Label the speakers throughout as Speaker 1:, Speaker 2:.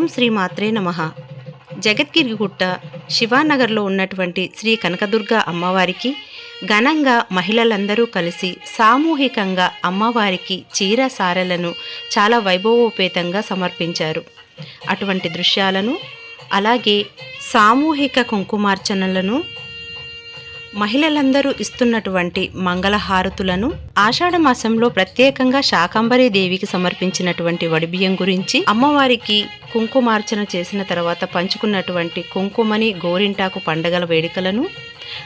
Speaker 1: ఓం శ్రీ మాత్రే నమ. జగద్గిరిగుట్ట శివానగర్లో ఉన్నటువంటి శ్రీ కనకదుర్గ అమ్మవారికి ఘనంగా మహిళలందరూ కలిసి సామూహికంగా అమ్మవారికి చీర సారెలను చాలా వైభవోపేతంగా సమర్పించారు. అటువంటి దృశ్యాలను అలాగే సామూహిక కుంకుమార్చనలను మహిళలందరూ ఇస్తున్నటువంటి మంగళహారతులను ఆషాఢ మాసంలో ప్రత్యేకంగా శాకంబరీ దేవికి సమర్పించినటువంటి వడిబియ్యం గురించి అమ్మవారికి కుంకుమార్చన చేసిన తర్వాత పంచుకున్నటువంటి కుంకుమని గోరింటాకు పండగల వేడుకలను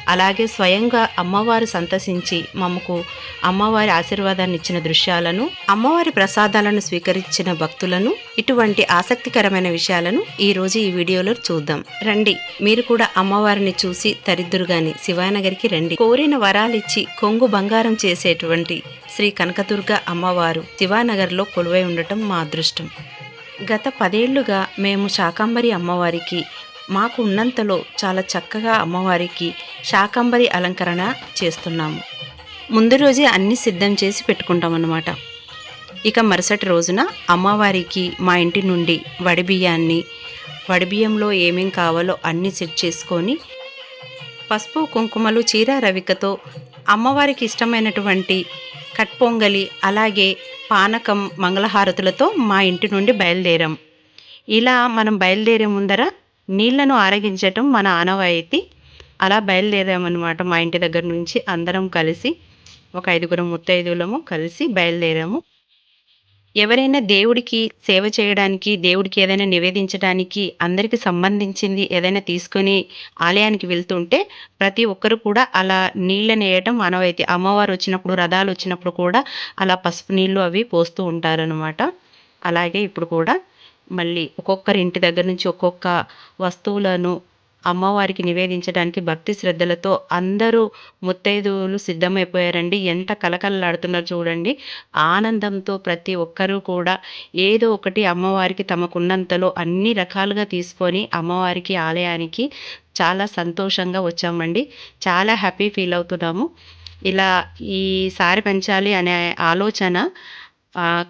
Speaker 1: అలాగే స్వయంగా అమ్మవారు సంతసించి మమ్మకు అమ్మవారి ఆశీర్వాదాన్ని ఇచ్చిన దృశ్యాలను అమ్మవారి ప్రసాదాలను స్వీకరించిన భక్తులను ఇటువంటి ఆసక్తికరమైన విషయాలను ఈ రోజు ఈ వీడియోలో చూద్దాం. రండి మీరు కూడా అమ్మవారిని చూసి తరిద్దురు గాని శివానగరికి రండి. కోరిన వరాలిచ్చి కొంగు బంగారం చేసేటువంటి శ్రీ కనకదుర్గ అమ్మవారు శివానగర్లో కొలువై ఉండటం మా అదృష్టం. గత పదేళ్ళుగా మేము శాకంబరి అమ్మవారికి మాకు ఉన్నంతలో చాలా చక్కగా అమ్మవారికి శాకంబరి అలంకరణ చేస్తున్నాము. ముందు రోజే అన్నీ సిద్ధం చేసి పెట్టుకుంటాం అన్నమాట ఇక మరుసటి రోజున అమ్మవారికి మా ఇంటి నుండి వడిబియ్యాన్ని వడిబియ్యంలో ఏమేం కావాలో అన్నీ సెట్ చేసుకొని పసుపు కుంకుమలు చీర రవికతో అమ్మవారికి ఇష్టమైనటువంటి కట్పొంగలి అలాగే పానకం మంగళహారతులతో మా ఇంటి నుండి బయలుదేరాం. ఇలా మనం బయలుదేరే ముందర నీళ్ళను ఆరగించటం మన ఆనవాయితీ. అలా బయలుదేరామన్నమాట మా ఇంటి దగ్గర నుంచి అందరం కలిసి ఒక ఐదుగురం ముత్తైదులము కలిసి బయలుదేరాము. ఎవరైనా దేవుడికి సేవ చేయడానికి దేవుడికి ఏదైనా నివేదించడానికి అందరికి సంబంధించింది ఏదైనా తీసుకొని ఆలయానికి వెళ్తుంటే ప్రతి ఒక్కరు కూడా అలా నీళ్ళని వేయటం ఆనవాయితీ. అమ్మవారు వచ్చినప్పుడు రథాలు వచ్చినప్పుడు కూడా అలా పసుపు నీళ్ళు అవి పోస్తూ ఉంటారనమాట అలాగే ఇప్పుడు కూడా మళ్ళీ ఒక్కొక్కరి ఇంటి దగ్గర నుంచి ఒక్కొక్క వస్తువులను అమ్మవారికి నివేదించడానికి భక్తి శ్రద్ధలతో అందరూ ముత్తైదువులు సిద్ధమైపోయారండి. ఎంత కలకలలాడుతున్నారు చూడండి. ఆనందంతో ప్రతి ఒక్కరూ కూడా ఏదో ఒకటి అమ్మవారికి తమకున్నంతలో అన్ని రకాలుగా తీసుకొని అమ్మవారికి ఆలయానికి చాలా సంతోషంగా వచ్చామండి. చాలా హ్యాపీ ఫీల్ అవుతున్నాము. ఇలా ఈ సారి పెంచాలి అనే ఆలోచన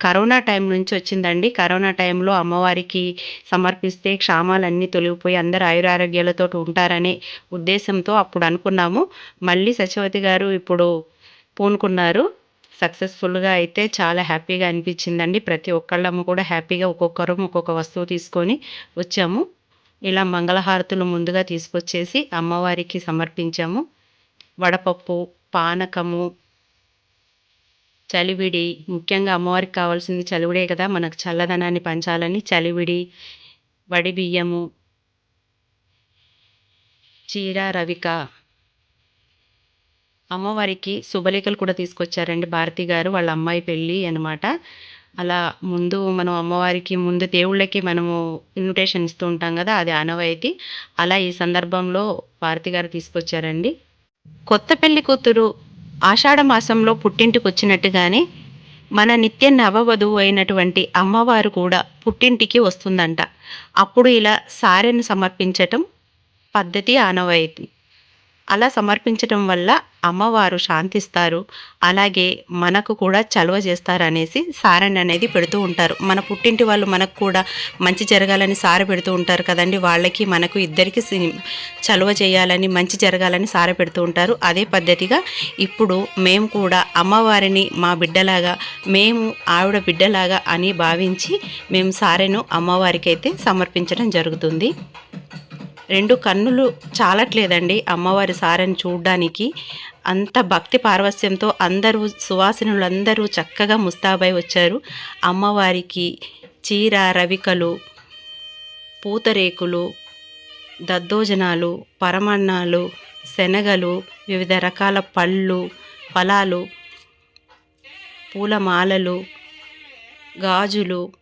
Speaker 1: కరోనా టైం నుంచి వచ్చిందండి. కరోనా టైంలో అమ్మవారికి సమర్పిస్తే క్షామాలన్నీ తొలగిపోయి అందరు ఆయురారోగ్యాలతో ఉంటారనే ఉద్దేశంతో అప్పుడు అనుకున్నాము. మళ్ళీ సచివతి గారు ఇప్పుడు పూనుకున్నారు. సక్సెస్ఫుల్గా అయితే చాలా హ్యాపీగా అనిపించిందండి. ప్రతి ఒక్కళ్ళము కూడా హ్యాపీగా ఒక్కొక్కరం ఒక్కొక్క వస్తువు తీసుకొని వచ్చాము. ఇలా మంగళహారతులు ముందుగా తీసుకొచ్చేసి అమ్మవారికి సమర్పించాము. వడపప్పు పానకము చలివిడి ముఖ్యంగా అమ్మవారికి కావాల్సింది చలివిడే కదా మనకు చల్లదనాన్ని పంచాలని చలివిడి వడి బియ్యము చీర రవిక. అమ్మవారికి శుభలేఖలు కూడా తీసుకొచ్చారండి భారతి గారు వాళ్ళ అమ్మాయి పెళ్ళి అనమాట అలా ముందు మనం అమ్మవారికి ముందు దేవుళ్ళకి మనము ఇన్విటేషన్ ఇస్తూ ఉంటాం కదా అది ఆనవాయితీ. అలా ఈ సందర్భంలో భారతి గారు తీసుకొచ్చారండి. కొత్త పెళ్ళి కూతురు ఆషాఢమాసంలో పుట్టింటికి వచ్చినట్టుగానే మన నిత్య నవవధువు అయినటువంటి అమ్మవారు కూడా పుట్టింటికి వస్తుందంట. అప్పుడు ఇలా సారెను సమర్పించటం పద్ధతి ఆనవాయితీ. అలా సమర్పించటం వల్ల అమ్మవారు శాంతిస్తారు. అలాగే మనకు కూడా చలువ చేస్తారు అనేసి సారెన్ అనేది పెడుతూ ఉంటారు. మన పుట్టింటి వాళ్ళు మనకు కూడా మంచి జరగాలని సార పెడుతూ ఉంటారు కదండి. వాళ్ళకి మనకు ఇద్దరికి సి- చలువ చేయాలని మంచి జరగాలని సార పెడుతూ ఉంటారు. అదే పద్ధతిగా ఇప్పుడు మేము కూడా అమ్మవారిని మా బిడ్డలాగా మేము ఆవిడ బిడ్డలాగా అని భావించి మేము సారెను అమ్మవారికి అయితే సమర్పించడం జరుగుతుంది. రెండు కన్నులు చాలట్లేదండి అమ్మవారి సారని చూడ్డానికి. అంత భక్తి పార్వస్యంతో అందరూ సువాసినులందరూ చక్కగా ముస్తాబై వచ్చారు. అమ్మవారికి చీర రవికలు పూతరేకులు దద్దోజనాలు పరమన్నాలు శనగలు వివిధ రకాల పళ్ళు ఫలాలు పూలమాలలు గాజులు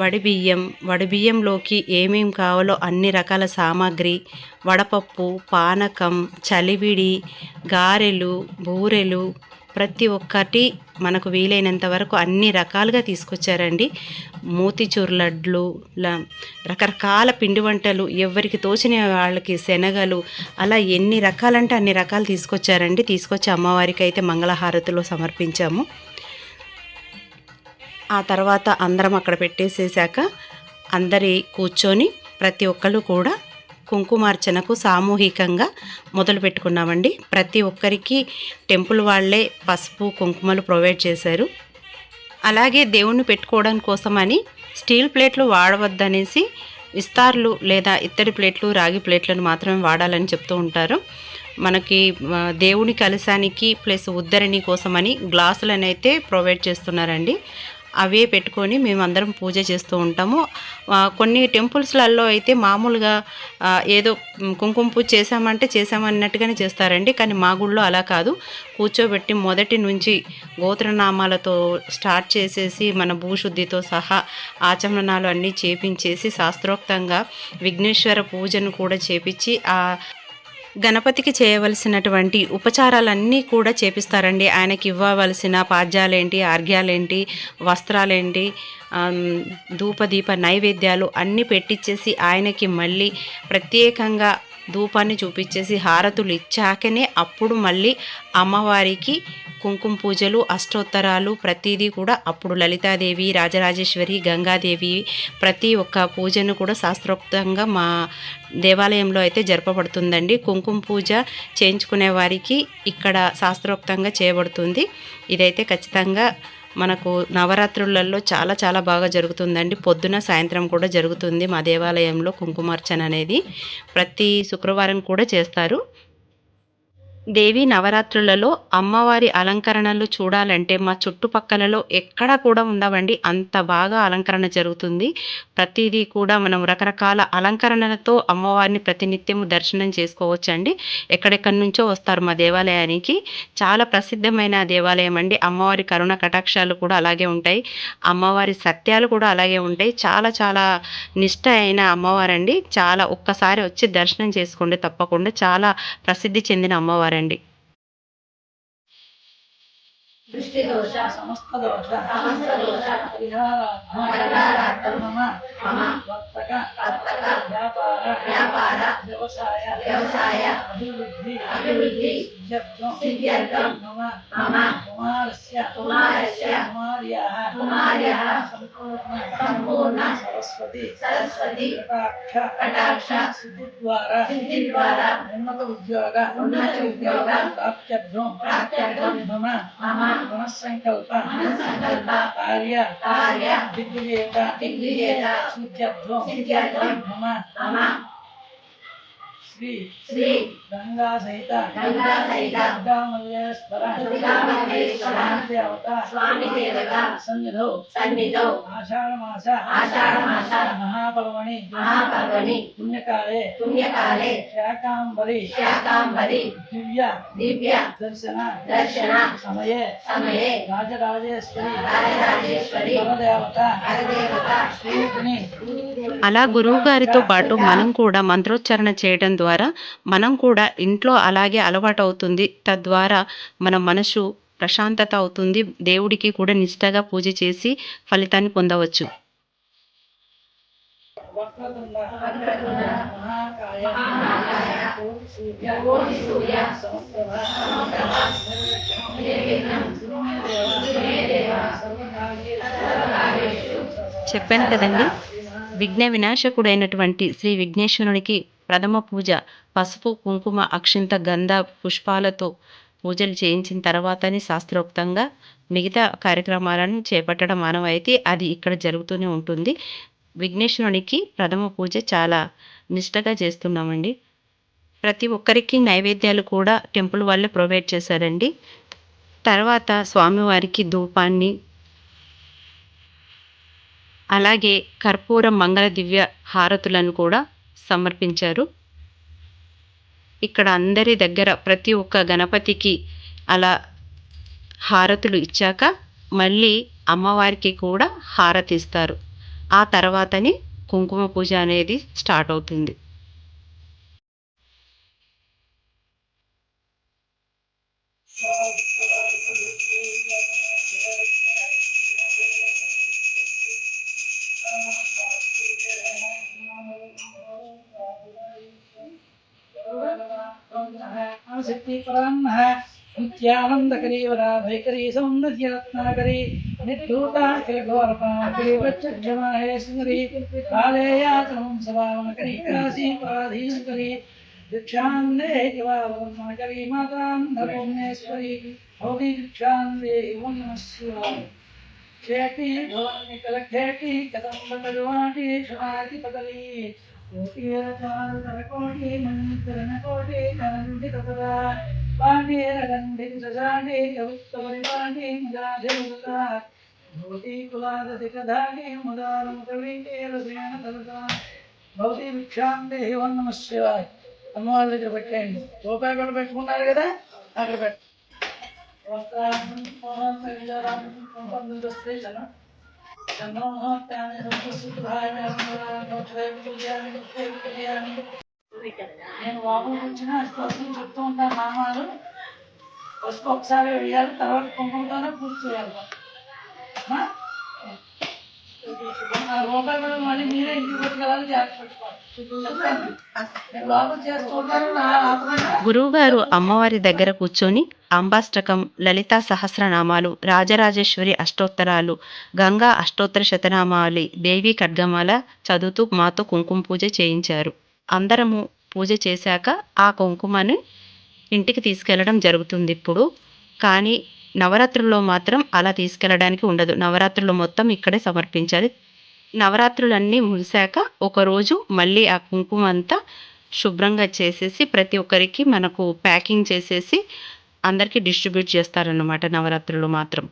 Speaker 1: వడిబియ్యం వడిబియ్యంలోకి ఏమేం కావాలో అన్ని రకాల సామాగ్రి వడపప్పు పానకం చలివిడి గారెలు బూరెలు ప్రతి ఒక్కటి మనకు వీలైనంత వరకు అన్ని రకాలుగా తీసుకొచ్చారండి. మూతిచూర్ లడ్లు రకరకాల పిండి వంటలు ఎవరికి తోచిన వాళ్ళకి శనగలు అలా ఎన్ని రకాలంటే అన్ని రకాలు తీసుకొచ్చారండి. తీసుకొచ్చి అమ్మవారికి అయితే మంగళహారతిలో సమర్పించాము. ఆ తర్వాత అందరం అక్కడ పెట్టేసేసాక అందరి కూర్చొని ప్రతి ఒక్కరు కూడా కుంకుమార్చనకు సామూహికంగా మొదలు పెట్టుకున్నామండి. ప్రతి ఒక్కరికి టెంపుల్ వాళ్ళే పసుపు కుంకుమలు ప్రొవైడ్ చేశారు. అలాగే దేవుణ్ణి పెట్టుకోవడం కోసమని స్టీల్ ప్లేట్లు వాడవద్దనేసి విస్తార్లు లేదా ఇత్తడి ప్లేట్లు రాగి ప్లేట్లను మాత్రమే వాడాలని చెప్తూ ఉంటారు. మనకి దేవుని కలశానికి ప్లస్ ఉద్దరిణి కోసమని గ్లాసులను అయితే ప్రొవైడ్ చేస్తున్నారండి. అవే పెట్టుకొని మేమందరం పూజ చేస్తూ ఉంటాము. కొన్ని టెంపుల్స్లలో అయితే మామూలుగా ఏదో కుంకుమ పూజ చేసామంటే చేసామన్నట్టుగానే చేస్తారండి. కానీ మా గుళ్ళో అలా కాదు. కూర్చోబెట్టి మొదటి నుంచి గోత్రనామాలతో స్టార్ట్ చేసేసి మన భూశుద్ధితో సహా ఆచమనాలు అన్నీ చేపించేసి శాస్త్రోక్తంగా విఘ్నేశ్వర పూజను కూడా చేపించి ఆ గణపతికి చేయవలసినటువంటి ఉపచారాలన్నీ కూడా చేపిస్తారండి. ఆయనకి ఇవ్వవలసిన పాద్యాలేంటి ఆర్ఘ్యాలేంటి వస్త్రాలేంటి ధూపదీప నైవేద్యాలు అన్నీ పెట్టించేసి ఆయనకి మళ్ళీ ప్రత్యేకంగా ధూపాన్ని చూపించేసి హారతులు ఇచ్చాకనే అప్పుడు మళ్ళీ అమ్మవారికి కుంకుమ పూజలు అష్టోత్తరాలు ప్రతిదీ కూడా అప్పుడు లలితాదేవి రాజరాజేశ్వరి గంగాదేవి ప్రతి ఒక్క పూజను కూడా శాస్త్రోక్తంగా మా దేవాలయంలో అయితే జరపబడుతుందండి. కుంకుమ పూజ చేయించుకునే వారికి ఇక్కడ శాస్త్రోక్తంగా చేయబడుతుంది. ఇదైతే ఖచ్చితంగా మనకు నవరాత్రులలో చాలా చాలా బాగా జరుగుతుందండి. పొద్దున సాయంత్రం కూడా జరుగుతుంది మా దేవాలయంలో కుంకుమార్చన అనేది. ప్రతి శుక్రవారం కూడా చేస్తారు. దేవి నవరాత్రులలో అమ్మవారి అలంకరణలు చూడాలంటే మా చుట్టుపక్కలలో ఎక్కడా కూడా ఉండవండి. అంత బాగా అలంకరణ జరుగుతుంది. ప్రతిదీ కూడా మనం రకరకాల అలంకరణలతో అమ్మవారిని ప్రతినిత్యము దర్శనం చేసుకోవచ్చండి. ఎక్కడెక్కడి నుంచో వస్తారు మా దేవాలయానికి. చాలా ప్రసిద్ధమైన దేవాలయం అండి. అమ్మవారి కరుణ కటాక్షాలు కూడా అలాగే ఉంటాయి. అమ్మవారి సత్యాలు కూడా అలాగే ఉంటాయి. చాలా చాలా నిష్ట అయిన అమ్మవారండి. చాలా ఒక్కసారి వచ్చి దర్శనం చేసుకోండి తప్పకుండా. చాలా ప్రసిద్ధి చెందిన అమ్మవారండి
Speaker 2: దృష్టిదోష సమస్తదోష. సమస్తదోష. పరిహారార్థం మమ. మమ. వర్తక వర్తక. వ్యాపార వ్యాపార. వ్యవసాయ వ్యవసాయ. అభివృద్ధి అభివృద్ధి. సిద్ధ్యర్థం సిద్ధ్యర్థం. మమ. మమ. కుమారస్య కుమారస్య. కుమార్యాః. కుమార్యాః. సంపూర్ణ. సంపూర్ణ. సరస్వతి. సరస్వతి. కటాక్ష. కటాక్ష. ఉన్నత ఉద్యోగ. ఉన్నత ఉద్యోగ. ప్రాప్త్యర్థం. ప్రాప్త్యర్థం. మమ. మమ. మనస్సంకల్ప కార్య దిగ్విజేత దిగ్విజేత మమ శ్రీ శ్రీ గంగా సహిత గంగా సహిత దుర్గామల్లేశ్వర దుర్గామల్లేశ్వర దేవత స్వామి దేవత సన్నిధౌ సన్నిధౌ ఆషాఢ మాస ఆషాఢ మాస మహాపర్వణి మహాపర్వణి పుణ్యకాలే పుణ్యకాలే శాకాంబరి శాకాంబరి దివ్య దివ్య దర్శన దర్శన సమయే సమయే రాజరాజేశ్వరి రాజరాజేశ్వరి పరదేవత పరదేవత శ్రీని
Speaker 1: అలా గురువు గారితో పాటు మనం కూడా మంత్రోచ్చారణ చేయడం ద్వారా మనం కూడా ఇంట్లో అలాగే అలవాటు అవుతుంది తద్వారా మన మనసు ప్రశాంతత అవుతుంది. దేవుడికి కూడా నిష్టగా పూజ చేసి ఫలితాన్ని పొందవచ్చు. చెప్పాను కదండి విఘ్న వినాశకుడైనటువంటి శ్రీ విఘ్నేశ్వరునికి ప్రథమ పూజ. పసుపు కుంకుమ అక్షింత గంధ పుష్పాలతో పూజలు చేయించిన తర్వాతనే శాస్త్రోక్తంగా మిగతా కార్యక్రమాలను చేపట్టడం మానవైతే అది ఇక్కడ జరుగుతూనే ఉంటుంది. విఘ్నేశ్వరునికి ప్రథమ పూజ చాలా నిష్టగా చేస్తున్నామండి. ప్రతి ఒక్కరికి నైవేద్యాలు కూడా టెంపుల్ వాళ్ళే ప్రొవైడ్ చేశారండి. తర్వాత స్వామివారికి ధూపాన్ని అలాగే కర్పూరం మంగళ దివ్య హారతులను కూడా సమర్పించారు. ఇక్కడ అందరి దగ్గర ప్రతి ఒక్క గణపతికి అలా హారతులు ఇచ్చాక మళ్ళీ అమ్మవారికి కూడా హారతి ఇస్తారు ఆ తర్వాతని కుంకుమ పూజ అనేది స్టార్ట్ అవుతుంది.
Speaker 2: శక్తిపరాన్నः सिद्धिपरान्नः नित्यानन्दकरीवराभयकरी सौन्दर्यरत्नाकरी निट्टूटाखिलघोरपाकरीवच्चक्षमाहे सुन्दरी कालेयाचमं सभावनकरी काशीपाधीशकरी दीक्षान्दे किवावनकरी मातां धर्मोम्नेश्वरी भवति दीक्षान्दे इमं नमः खेती भवानिकलखेटी कदम्बकजवाटी शुभाति पदली కోటి మంత్రణ కోటి కరండి తపదా పాండేర గండి సజాండి కవిత్వరి పాండి ముదాధిముదా భవతి కులాదతి కదాని ముదారం కవింటేర శ్రేణ తలదా భవతి భిక్షాంతి ఓం నమ శివాయ్ అమ్మవారి దగ్గర పెట్టేయండి రూపాయి కూడా పెట్టుకున్నారు కదా అక్కడ పెట్ట వస్త్రం నేను వాపస్ వచ్చిన చెప్తూ ఉంటాను నామాలు ఫస్ట్ ఒకసారి వేయాలి తర్వాత కుంకుమతోనే పూర్తి చేయాలి. రూపాయి కూడా మళ్ళీ మీరే ఇంటికి పట్టుకెళ్ళాలి
Speaker 1: గురువుగారు అమ్మవారి దగ్గర కూర్చొని అంబాష్టకం లలితా సహస్రనామాలు రాజరాజేశ్వరి అష్టోత్తరాలు గంగా అష్టోత్తర శతనామాలి దేవి ఖడ్గమాల చదువుతూ మాతో కుంకుమ పూజ చేయించారు. అందరము పూజ చేశాక ఆ కుంకుమని ఇంటికి తీసుకెళ్ళడం జరుగుతుంది ఇప్పుడు. కానీ నవరాత్రుల్లో మాత్రం అలా తీసుకెళ్ళడానికి ఉండదు. నవరాత్రులు మొత్తం ఇక్కడే సమర్పించాలి. నవరాత్రులన్నీ ముగిశాక ఒకరోజు మళ్ళీ ఆ కుంకుమ అంతా శుభ్రంగా చేసేసి ప్రతి ఒక్కరికి మనకు ప్యాకింగ్ చేసేసి అందరికీ డిస్ట్రిబ్యూట్ చేస్తారన్నమాట నవరాత్రులు మాత్రం.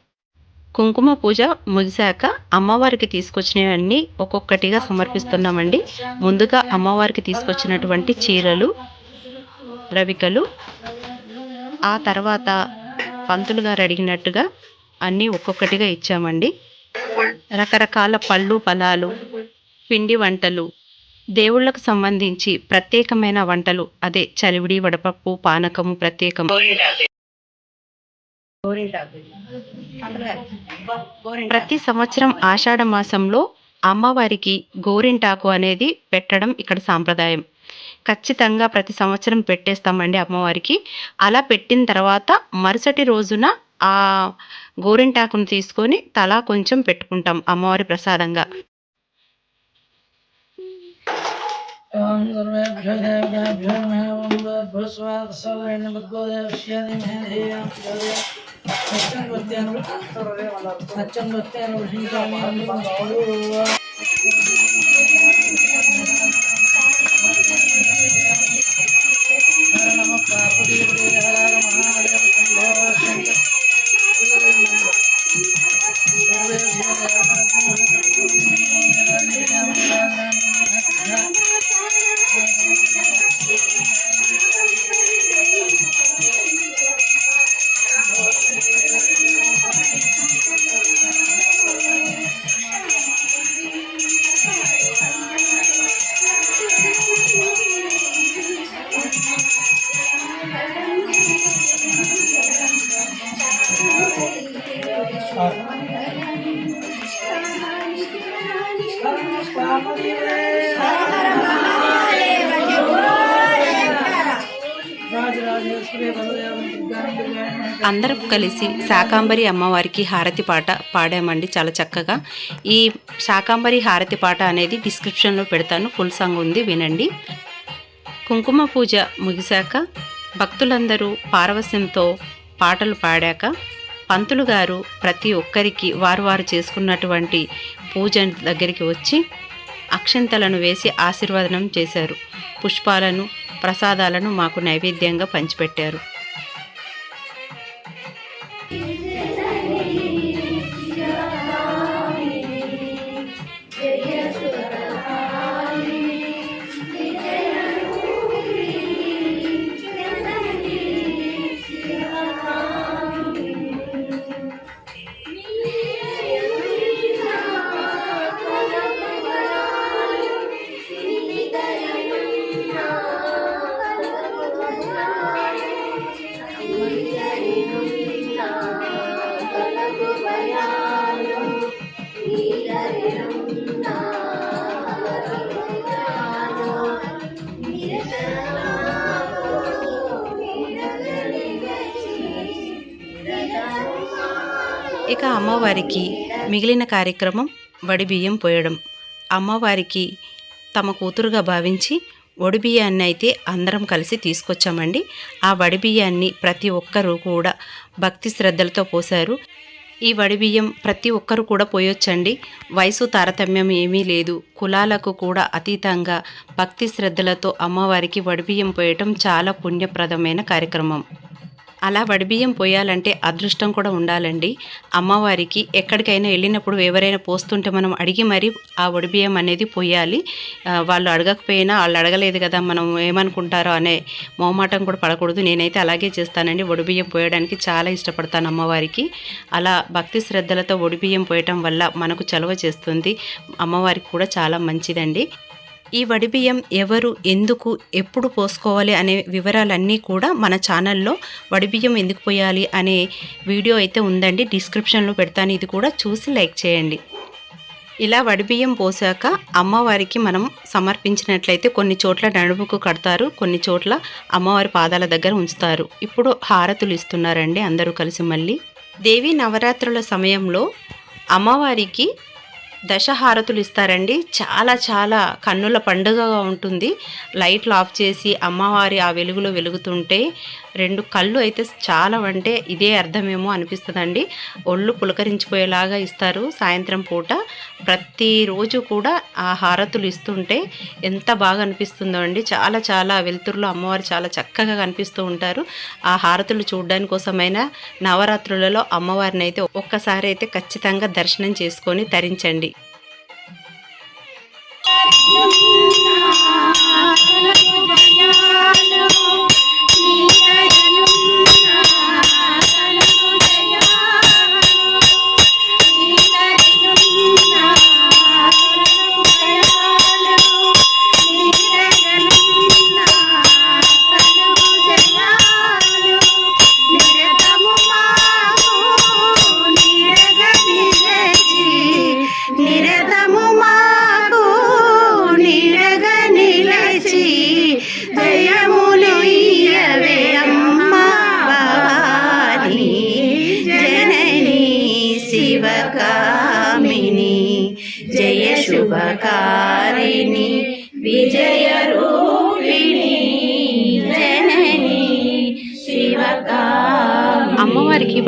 Speaker 1: కుంకుమ పూజ ముగిశాక అమ్మవారికి తీసుకొచ్చినవన్నీ ఒక్కొక్కటిగా సమర్పిస్తున్నామండి. ముందుగా అమ్మవారికి తీసుకొచ్చినటువంటి చీరలు రవికలు ఆ తర్వాత పంతులు గారు అడిగినట్టుగా అన్నీ ఒక్కొక్కటిగా ఇచ్చామండి. రకరకాల పళ్ళు ఫలాలు పిండి వంటలు దేవుళ్ళకు సంబంధించి ప్రత్యేకమైన వంటలు అదే చలివిడి వడపప్పు పానకము ప్రత్యేకం. ప్రతి సంవత్సరం ఆషాఢ మాసంలో అమ్మవారికి గోరింటాకు అనేది పెట్టడం ఇక్కడ సాంప్రదాయం. ఖచ్చితంగా ప్రతి సంవత్సరం పెట్టేస్తామండి అమ్మవారికి. అలా పెట్టిన తర్వాత మరుసటి రోజున ఆ గోరింటాకును తీసుకొని తలా కొంచెం పెట్టుకుంటాం అమ్మవారి ప్రసాదంగా.
Speaker 2: ఓం సర్వేభ్యో దేవతాభ్యో సత్యం நம பார்வதி தேவராகமா
Speaker 1: అందరం కలిసి శాకాంబరి అమ్మవారికి హారతి పాట పాడామండి చాలా చక్కగా. ఈ శాకాంబరి హారతి పాట అనేది డిస్క్రిప్షన్లో పెడతాను ఫుల్ సాంగ్ ఉంది వినండి. కుంకుమ పూజ ముగిశాక భక్తులందరూ పారవస్యంతో పాటలు పాడాక పంతులు గారు ప్రతి ఒక్కరికి వారు వారు చేసుకున్నటువంటి పూజ దగ్గరికి వచ్చి అక్షంతలను వేసి ఆశీర్వాదనం చేశారు. పుష్పాలను ప్రసాదాలను మాకు నైవేద్యంగా పంచిపెట్టారు. అమ్మవారికి మిగిలిన కార్యక్రమం వడి బియ్యం పోయడం. అమ్మవారికి తమ కూతురుగా భావించి వడి బియ్యాన్ని అయితే అందరం కలిసి తీసుకొచ్చామండి. ఆ వడి బియ్యాన్ని ప్రతి ఒక్కరూ కూడా భక్తి శ్రద్ధలతో పోశారు. ఈ వడి బియ్యం ప్రతి ఒక్కరు కూడా పోయొచ్చండి. వయసు తారతమ్యం ఏమీ లేదు. కులాలకు కూడా అతీతంగా భక్తి శ్రద్ధలతో అమ్మవారికి వడిబియ్యం పోయటం చాలా పుణ్యప్రదమైన కార్యక్రమం. అలా వడిబియ్యం పోయాలంటే అదృష్టం కూడా ఉండాలండి. అమ్మవారికి ఎక్కడికైనా వెళ్ళినప్పుడు ఎవరైనా పోస్తుంటే మనం అడిగి మరి ఆ వడిబియ్యం అనేది పోయాలి. వాళ్ళు అడగకపోయినా వాళ్ళు అడగలేదు కదా మనం ఏమనుకుంటారో అనే మొహమాటం కూడా పడకూడదు. నేనైతే అలాగే చేస్తానండి. వడిబియ్యం పోయడానికి చాలా ఇష్టపడతాను అమ్మవారికి. అలా భక్తి శ్రద్ధలతో వడిబియ్యం పోయటం వల్ల మనకు చలవ చేస్తుంది. అమ్మవారికి కూడా చాలా మంచిదండి. ఈ వడిబియ్యం ఎవరు ఎందుకు ఎప్పుడు పోసుకోవాలి అనే వివరాలన్నీ కూడా మన ఛానల్లో వడిబియ్యం ఎందుకు పోయాలి అనే వీడియో అయితే ఉందండి డిస్క్రిప్షన్లో పెడతాను. ఇది కూడా చూసి లైక్ చేయండి. ఇలా వడిబియ్యం పోసాక అమ్మవారికి మనం సమర్పించినట్లయితే కొన్ని చోట్ల నడుముకు కడతారు కొన్ని చోట్ల అమ్మవారి పాదాల దగ్గర ఉంచుతారు. ఇప్పుడు హారతులు ఇస్తున్నారండి అందరూ కలిసి మళ్ళీ. దేవి నవరాత్రుల సమయంలో అమ్మవారికి దశహారతులు ఇస్తారండి. చాలా చాలా కన్నుల పండుగగా ఉంటుంది. లైట్లు ఆఫ్ చేసి అమ్మవారి ఆ వెలుగులో వెలుగుతుంటే రెండు కళ్ళు అయితే చాలా అంటే ఇదే అర్థమేమో అనిపిస్తుందండి. ఒళ్ళు పులకరించిపోయేలాగా ఇస్తారు సాయంత్రం పూట. ప్రతిరోజు కూడా ఆ హారతులు ఇస్తుంటే ఎంత బాగా అనిపిస్తుందో అండి. చాలా చాలా వెలుతురులో అమ్మవారు చాలా చక్కగా కనిపిస్తూ ఉంటారు. ఆ హారతులు చూడడానికి కోసమైనా నవరాత్రులలో అమ్మవారిని అయితే ఒక్కసారి అయితే ఖచ్చితంగా దర్శనం చేసుకొని తరించండి. ശ്രീകരനും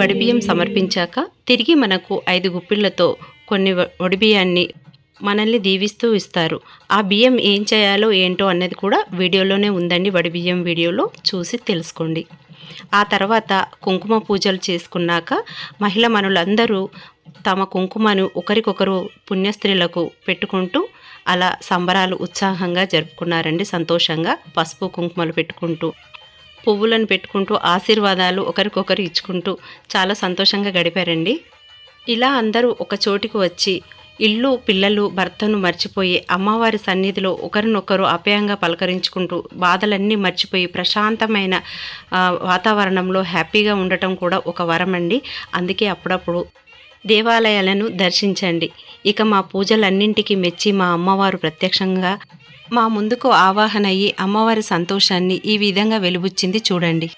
Speaker 1: వడిబియ్యం సమర్పించాక తిరిగి మనకు ఐదు గుప్పిళ్ళతో కొన్ని వడిబియ్యాన్ని మనల్ని దీవిస్తూ ఇస్తారు. ఆ బియ్యం ఏం చేయాలో ఏంటో అన్నది కూడా వీడియోలోనే ఉందండి. వడిబియ్యం వీడియోలో చూసి తెలుసుకోండి. ఆ తర్వాత కుంకుమ పూజలు చేసుకున్నాక మహిళ మనులందరూ తమ కుంకుమను ఒకరికొకరు పుణ్యస్త్రీలకు పెట్టుకుంటూ అలా సంబరాలు ఉత్సాహంగా జరుపుకున్నారండి. సంతోషంగా పసుపు కుంకుమలు పెట్టుకుంటూ పువ్వులను పెట్టుకుంటూ ఆశీర్వాదాలు ఒకరికొకరు ఇచ్చుకుంటూ చాలా సంతోషంగా గడిపారండి. ఇలా అందరూ ఒక చోటికి వచ్చి ఇల్లు పిల్లలు భర్తను మర్చిపోయి అమ్మవారి సన్నిధిలో ఒకరినొకరు అపయంగా పలకరించుకుంటూ బాధలన్నీ మర్చిపోయి ప్రశాంతమైన వాతావరణంలో హ్యాపీగా ఉండటం కూడా ఒక వరం అండి అందుకే అప్పుడప్పుడు దేవాలయాలను దర్శించండి. ఇక మా పూజలన్నింటికి మెచ్చి మా అమ్మవారు ప్రత్యక్షంగా మా ముందుకు ఆవాహనయ్యి అమ్మవారి సంతోషాన్ని ఈ విధంగా వెలుబుచ్చింది చూడండి.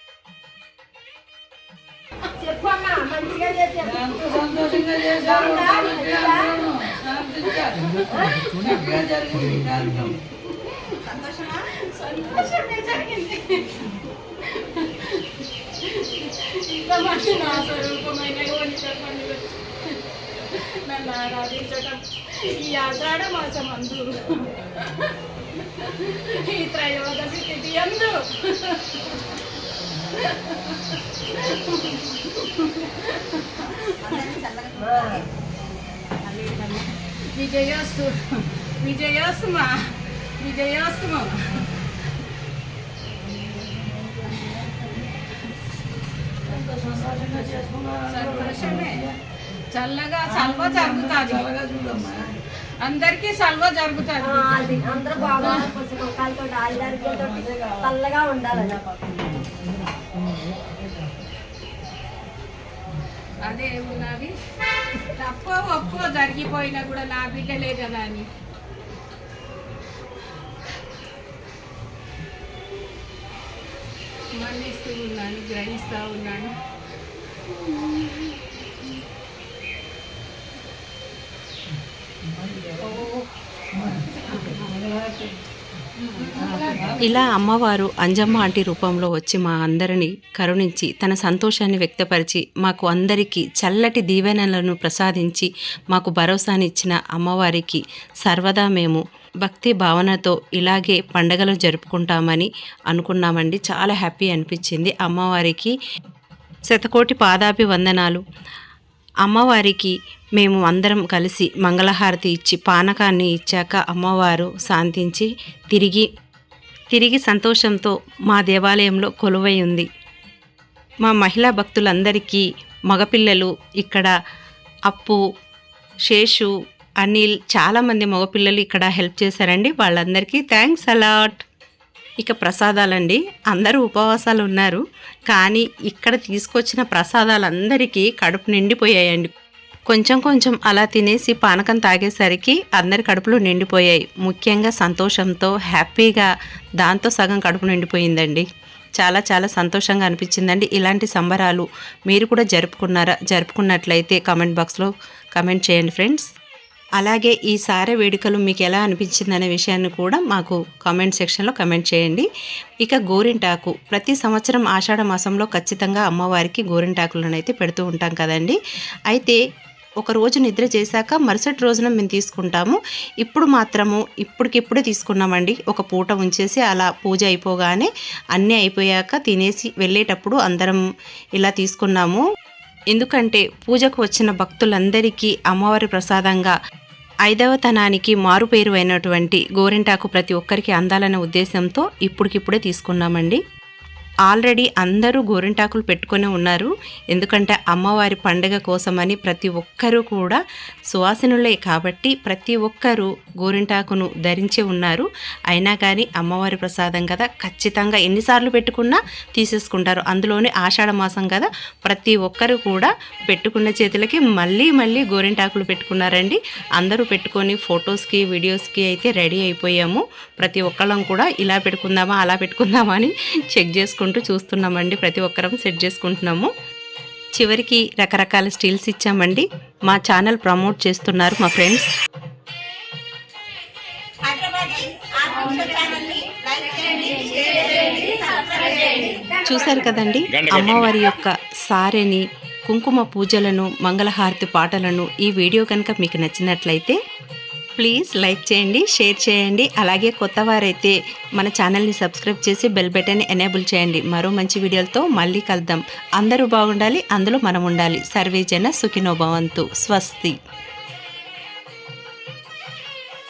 Speaker 3: నన్ను ఆరాధించటం. ఈ ఆషాఢ మాసమందు ఈ త్రయోదశి తిథి అందు. విజయోస్తు విజయోస్తు మా విజయోస్తు మా.
Speaker 2: సంతోషంగా
Speaker 3: సంతోషమే. చల్లగా సల్వ జరుగుతుంది.
Speaker 2: చల్లగా చూడమ్మా.
Speaker 3: అందరికీ సల్వ జరుగుతుంది.
Speaker 4: అది అందరూ బాగా మొక్కలతో ఆయుధాలతో చల్లగా ఉండాలని.
Speaker 3: అదే ఉన్నది తప్పో ఒప్పో జరిగిపోయినా కూడా నా బిడ్డలే కదా అని. మన్నిస్తూ ఉన్నాను గ్రహిస్తూ ఉన్నాను.
Speaker 1: ఇలా అమ్మవారు అంజమ్మ ఆంటీ రూపంలో వచ్చి మా అందరిని కరుణించి తన సంతోషాన్ని వ్యక్తపరిచి మాకు అందరికీ చల్లటి దీవెనలను ప్రసాదించి మాకు భరోసానిచ్చిన అమ్మవారికి సర్వదా మేము భక్తి భావనతో ఇలాగే పండగలు జరుపుకుంటామని అనుకున్నామండి. చాలా హ్యాపీ అనిపించింది అమ్మవారికి. శతకోటి పాదాభి వందనాలు అమ్మవారికి మేము అందరం కలిసి మంగళహారతి ఇచ్చి పానకాన్ని ఇచ్చాక అమ్మవారు శాంతించి తిరిగి తిరిగి సంతోషంతో మా దేవాలయంలో కొలువై ఉంది. మా మహిళా భక్తులందరికీ మగపిల్లలు ఇక్కడ అప్పు శేషు అనిల్ చాలామంది మగపిల్లలు ఇక్కడ హెల్ప్ చేశారండి. వాళ్ళందరికీ థ్యాంక్స్ అలాట్. ఇక ప్రసాదాలండి. అందరూ ఉపవాసాలు ఉన్నారు కానీ ఇక్కడ తీసుకొచ్చిన ప్రసాదాలందరికీ కడుపు నిండిపోయాయండి. కొంచెం కొంచెం అలా తినేసి పానకం తాగేసరికి అందరి కడుపులు నిండిపోయాయి. ముఖ్యంగా సంతోషంతో హ్యాపీగా దాంతో సగం కడుపు నిండిపోయిందండి. చాలా చాలా సంతోషంగా అనిపించిందండి ఇలాంటి సంబరాలు. మీరు కూడా జరుపుకున్నారా? జరుపుకున్నట్లయితే కామెంట్ బాక్స్లో కమెంట్ చేయండి ఫ్రెండ్స్. అలాగే ఈ సారె వేడుకలు మీకు ఎలా అనిపించింది అనే విషయాన్ని కూడా మాకు కామెంట్ సెక్షన్లో కమెంట్ చేయండి. ఇక గోరింటాకు ప్రతి సంవత్సరం ఆషాఢ మాసంలో ఖచ్చితంగా అమ్మవారికి గోరింటాకులను అయితే పెడుతూ ఉంటాం కదండి. అయితే ఒక రోజు నిద్ర చేశాక మరుసటి రోజున మేము తీసుకుంటాము. ఇప్పుడు మాత్రము ఇప్పటికిప్పుడే తీసుకున్నామండి. ఒక పూట ఉంచేసి అలా పూజ అయిపోగానే అన్నీ అయిపోయాక తినేసి వెళ్ళేటప్పుడు అందరం ఇలా తీసుకున్నాము. ఎందుకంటే పూజకు వచ్చిన భక్తులందరికీ అమ్మవారి ప్రసాదంగా ఐదవతనానికి మారుపేరు అయినటువంటి గోరింటాకు ప్రతి ఒక్కరికి అందాలనే ఉద్దేశంతో ఇప్పటికిప్పుడే తీసుకున్నామండి. ఆల్రెడీ అందరూ గోరింటాకులు పెట్టుకునే ఉన్నారు. ఎందుకంటే అమ్మవారి పండగ కోసమని ప్రతి ఒక్కరూ కూడా సువాసనులే కాబట్టి ప్రతి ఒక్కరూ గోరింటాకును ధరించి ఉన్నారు. అయినా కానీ అమ్మవారి ప్రసాదం కదా ఖచ్చితంగా ఎన్నిసార్లు పెట్టుకున్నా తీసేసుకుంటారు. అందులోనే ఆషాఢ మాసం కదా ప్రతి ఒక్కరు కూడా పెట్టుకున్న చేతులకి మళ్ళీ మళ్ళీ గోరింటాకులు పెట్టుకున్నారండి. అందరూ పెట్టుకొని ఫొటోస్కి వీడియోస్కి అయితే రెడీ అయిపోయాము. ప్రతి ఒక్కళ్ళం కూడా ఇలా పెట్టుకుందామా అలా పెట్టుకుందామా అని చెక్ చేసుకుంటాం చూస్తున్నామండి. ప్రతి ఒక్కరం సెట్ చేసుకుంటున్నాము. చివరికి రకరకాల స్టీల్స్ ఇచ్చామండి. మా ఛానల్ ప్రమోట్ చేస్తున్నారు మా ఫ్రెండ్స్. చూశారు కదండి? అమ్మవారి యొక్క సారెని కుంకుమ పూజలను మంగళహారతి పాటలను ఈ వీడియో కనుక మీకు నచ్చినట్లయితే ప్లీజ్ లైక్ చేయండి షేర్ చేయండి. అలాగే కొత్త వారైతే మన ఛానల్ని సబ్స్క్రైబ్ చేసి బెల్ బటన్ ఎనేబుల్ చేయండి. మరో మంచి వీడియోలతో మళ్ళీ కలుద్దాం. అందరూ బాగుండాలి అందులో మనం ఉండాలి. సర్వే జన సుఖినోభవంతు స్వస్తి.